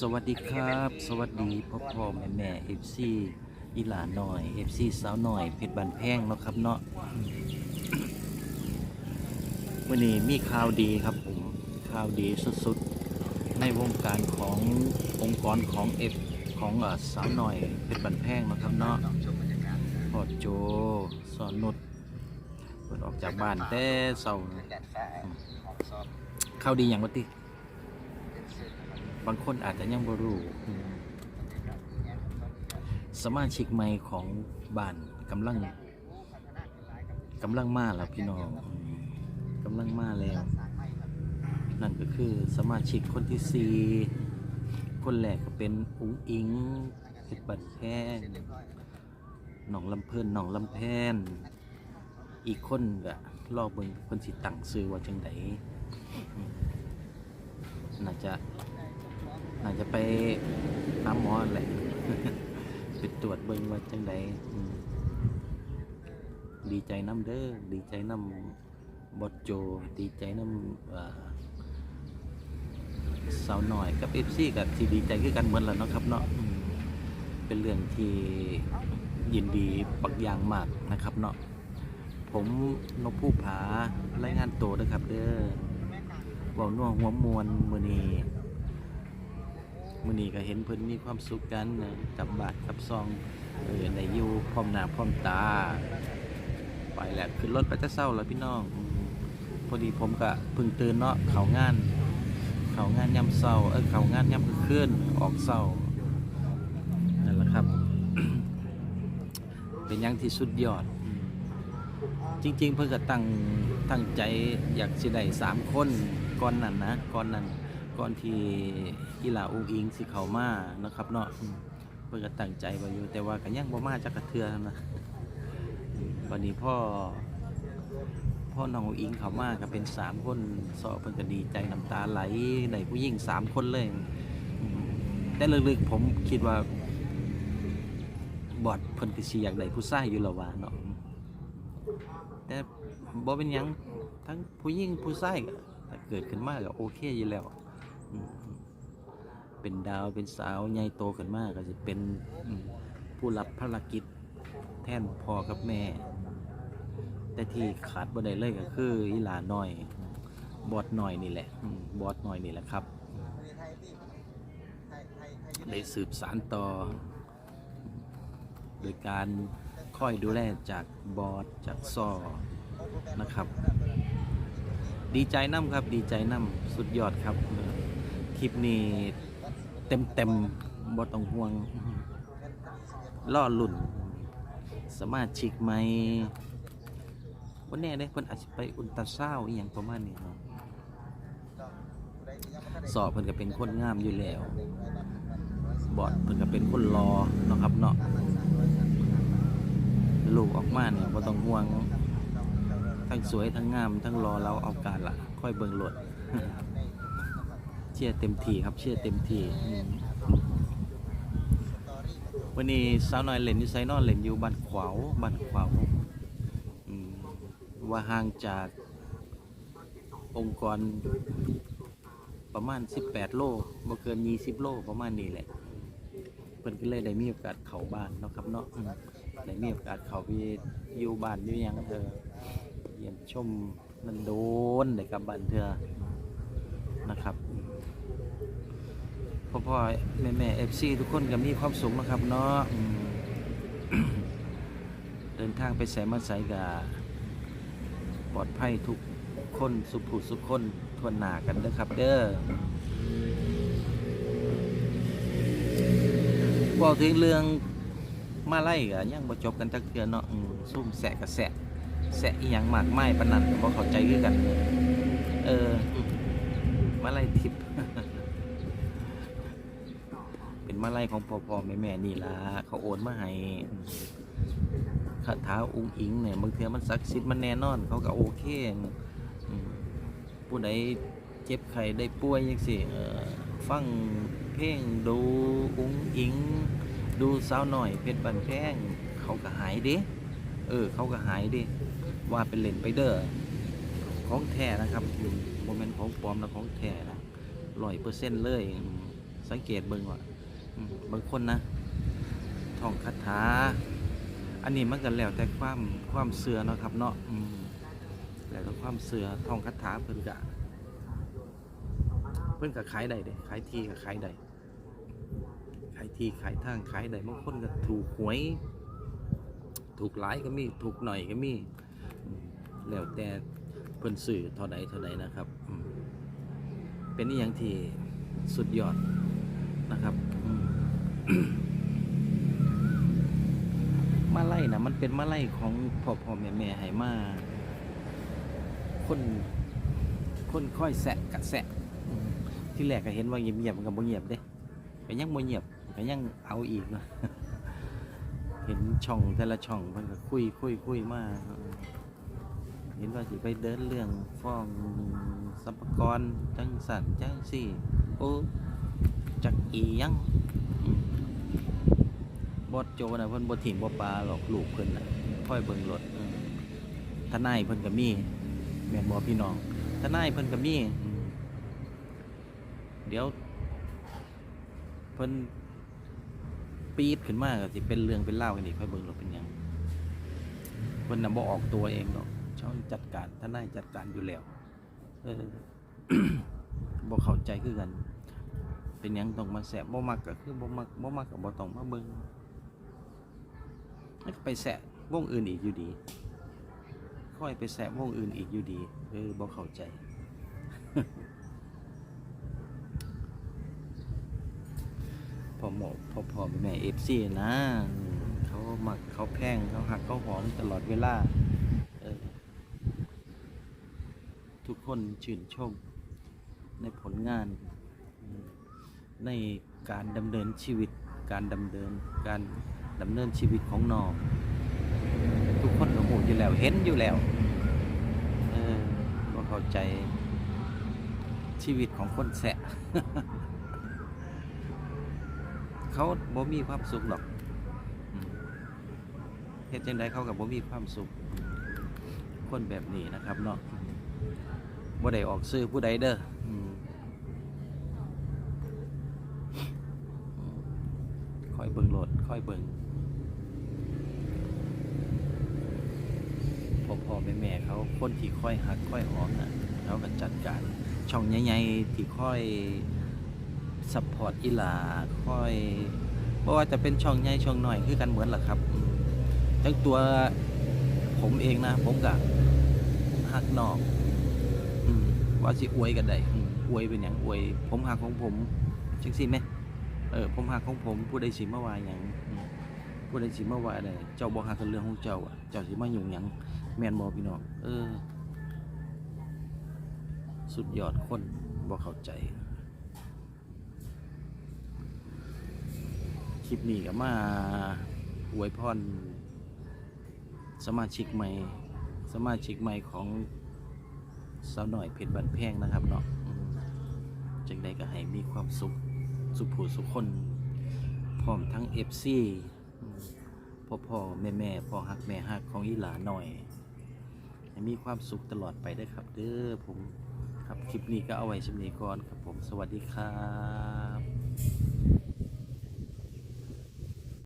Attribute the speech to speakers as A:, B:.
A: สวัสดีครับ สวัสดีพ่อพ่อแม่แม่เอฟซีอีหลาหน่อยเอฟซีสาวหน่อยเพชรบันแพงเนาะครับเนาะวันนี้มีข่าวดีครับผมข่าวดีสุดๆ ในวงการขององค์กรของเอฟของเออสาวหน่อยเพชรบันแพงเนาะครับเนาะพ่อโจสอนนุชเปิดออกจากบ้านแต่เสาร์ข่าวดีอย่างวะติ บางคนอาจจะยังบ่รู้สมาชิกใหม่ของบ้านกำลังกำลังมาแล้วพี่น้องกำลังมาแล้ว นั่นก็คือสมาชิกคนที่สี่คนแรกก็เป็นอุ้งอิงเพชรบัดแพงหนองลำเพลินหนองลำแพน อีกคนก็รอเบิ่งคนสิตั้งซื้อว่าจังไดอืมน่าจะ อาจจะไปหาหมอแหละไปตรวจเบิ่งว่าจังใดดีใจน้ำเด้อดีใจน้ำบดโจ ดีใจน้ำสาวหน่อยกับเอฟซีกับที่ดีใจคือกันเหมือนแล้วเนาะครับเนาะเป็นเรื่องที่ยินดีปักอย่างมากนะครับเนาะผมนกผู้ผารายงานโตนะครับ เด้อเว้าน่วหัวมวลมือนี้ มื่อนี้ก็เห็นเพิ่นมีความสุขกันจับบาทกับซองเออในอยู่พร้อมหน้าพร้อมตา ไปแล้วขึ้นรถไปจะเศร้าแล้วพี่น้อง พอดีผมก็เพิ่งตื่นเนาะเขางาน เขางานย่ำเศร้าเออเขางานย่ำคืนออกเศร้านั่นแหละครับ เป็นยังที่สุดยอด จริง ๆ เพิ่นก็ตั้งตั้งใจอยากสิได้สามคนก่อนนั้นนะก่อนนั้น ก่อนที่กีฬาอูอิงสิเข้ามานะครับเนาะอืมเพิ่นก็ตั้งใจไว้อยู่แต่ว่าก็ยังบ่มาจักกระเทือนะวันนี้พ่อพ่อน้องอูอิงเข้ามาก็เป็นสามคนสอเพิ่นก็ดีใจน้ำตาไหลได้ผู้หญิงสามคนเลยอืมแต่ลึกๆผมคิดว่า บอดเพิ่นก็สิอยากได้ผู้ชายอยู่แล้วว่าเนาะอืมแต่บ่เป็นหยังทั้งผู้หญิงผู้ชายก็ถ้าเกิดขึ้นมาก็โอเคอยู่แล้วอืม เป็นดาวเป็นสาวใหญ่โตขึ้นมากก็จะเป็นผู้รับภารกิจแทนพ่อกับแม่ แต่ที่ขาดบ่ได้เลยก็คืออีหลาน้อย บอดน้อยนี่แหละบอดน้อยนี่แหละครับได้สืบสารต่อ โดยการคอยดูแลจากบอดจากซอนะครับ ดีใจน้ำครับดีใจน้ำสุดยอดครับ ลิปนี้เต็มเต็มๆบ่ต้องห่วงล่อลุ่นสมาชิกไหมวันแน่เด้เพิ่นอาจจะไปอุลตราซาวด์อย่างประมาณนี้เนาะสอบเพิ่นก็เป็นคนงามอยู่แล้ว บอดเพิ่นก็เป็นคนรอเนาะครับเนาะลูกออกมาเนี่ยบ่ต้องห่วง ทั้งสวยทั้งงามทั้งรอเราเอาการละค่อยเบิ่งหลด เชื่อเต็มที่ครับเชื่อเต็มที่วันนี้สาวน้อยเล่นอยู่ไซนอนเล่นอยู่บ้านขวาวบ้านขวาวว่าห่างจากองค์กรประมาณ 18 โลบ่เกิน 20 โลประมาณนี้แหละเพิ่นก็เลยได้มีโอกาสเข้าบ้านเนาะครับเนาะได้มีโอกาสเข้าไปอยู่บ้านอยู่ยังเธอเยี่ยมชมมันโดนได้กลับบ้านเธอนะครับ พ่อพ่อแม่แม่เอฟซีทุกคนก็มีความสุขนะครับเนาะเดินทางไปแสมาใสกาปลอดภัยทุกคนสุขผูสุขคนทวนหนากันเด้อครับ เด้อบอกถึงเรื่องมาไล่กะยังบ่จบกันจักเทือเนาะอืมซุ่มแสะกับแสะแสะอีหยังมากไม้ปนนั้นก็บ่เข้าใจคือกัน เออมาไล่ทิพย์ มาไล่ของพ่อพ่อแม่แม่นี่ล่ะเขาโอนมาให้คาถาอุ้งอิงเนี่ยบางเทื่อมันศักดิ์สิทธิ์มันแน่นอน เขาก็โอเคผู้ใดเจ็บไข้ได้ป่วยจังซี่เออฟังเพลงดูอุ้งอิง ดูสาวหน่อยเพชรบันแพงเขาก็หายเด้เออ เขาก็หายดิว่าเป็นเลนไปเด้อของแท้นะครับโมเมนต์ของปลอมนะของแท้นะร้อยเปอร์เซ็นต์เลย สังเกตเบิ่งว่า บางคนนะท่องคาถา อันนี้มันก็แล้วแต่ความความเสื่อเนาะครับ เนาะแล้วแต่ความเสื่อท่องคาถาเพิ่นกะเพิ่นก็ขายได้เด้ขายที่ก็ขายได้ขายที่ขายทางขายได้บางคนก็ถูกหวย ถูกหลายก็มีถูกหน่อยก็มีแล้วแต่เพิ่นซื้อเท่าใดเท่าใดนะครับเป็นอย่างที่สุดยอด นะครับอืมมาไล่นะมันเป็นมาไล่ของพ่อพ่อแม่แม่ให้มาคนคนค่อยแสะกะแสะอืมที่แรกก็เห็นว่าเงียบๆมันก็บ่เงียบเด้ก็ยังบ่เงียบก็ยังเอาอีกนะเห็นช่องแต่ละช่องมันก็คุยคุยคุยมาเห็นว่าสิไปเดินเรื่องฟ้องสัมปกรจังสันจังสี่โอ้ จักอียังบอดโจนะเพิ่นบ่ถิ่มบ่ปลาหรอกลูกเพิ่นน่ะค่อยเบิ่งรถทนายเพิ่นก็มีแม่นบ่พี่น้องทนายเพิ่นก็มีอืมเดี๋ยว เพิ่นปีดขึ้นมากสิเป็นเรื่องเป็นเล่ากันอีกค่อยเบิ่งราเป็นยังเพิ่นน่ะบ่ออกตัวเองดอกช่องจัดการทนายจัดการอยู่แล้วเออบ่เข้าใจคือกัน เป็นยังต้องมาแสบบ่มักก็คือบ่มักบ่มักก็บ่ต้องมาเบิ่งแล้วก็ไปแสะวงอื่นอีกอยู่ดี ค่อยไปแสะวงอื่นอีกอยู่ดีเออบ่เข้าใจพอหมอพอพอแม่เอฟซีนะ เขามักเขาแพงเขาหักเขาหอมตลอดเวลาทุกคนชื่นชมในผลงาน ในการดำเนินชีวิต การดำเนินการดำเนินชีวิตของน้องทุกคนก็หูอยู่แล้วเห็นอยู่แล้วเออก็เข้าใจชีวิตของคนแสะเขาบ่มีความสุขหรอกเฮ็ดจังไดเขากับบ่มีความสุข คนแบบนี้นะครับเนาะบ่ได้ออกซื้อผู้ใดเด้อมค่อยเบิ่งโลดค่ อยเบิ่งพ่อพ่อแม่แม่เขาคนที่ค่อยหักค่อยหอมนะเขาก็จัดการ ช่องใหญ่ๆที่ค่อยซัพพอร์ตอีหลาค่อยเพราะว่าจะเป็นช่องใหญ่ช่องหน้อยคือกันเหมือนล่ะครับทั้งตัวผมเองนะ ผมกับหักนอกอว่าสิอวยกันได้อวยเป็นอย่างอวย ผมหักของผมจังสิไหมเออผมหักของผมผู้ใดสิเมาว่าอย่าง ผู้ใดสิมาว่าอะไรเจ้าบ่หักกันเรื่องของเจ้าอะเจ้าสิมายุ่งหยังแม่นบ่พี่น้องเออ สุดยอดคนบ่เข้าใจคลิปนี้ก็มาอวยพรสมาชิกใหม่ สมาชิกใหม่ของสาวหน่อยเพชรบันแพงนะครับเนาะอืมจังใดก็ให้มีความสุข สุขผู้สุขคน พร้อมทั้ง FC อืม พ่อพ่อแม่แม่พ่อฮักแม่ฮักของอีหลาหน่อยให้มีความสุขตลอดไปได้ครับเด้อผมครับคลิปนี้ก็เอาไว้ชมนี้ก่อนครับผมสวัสดีครับ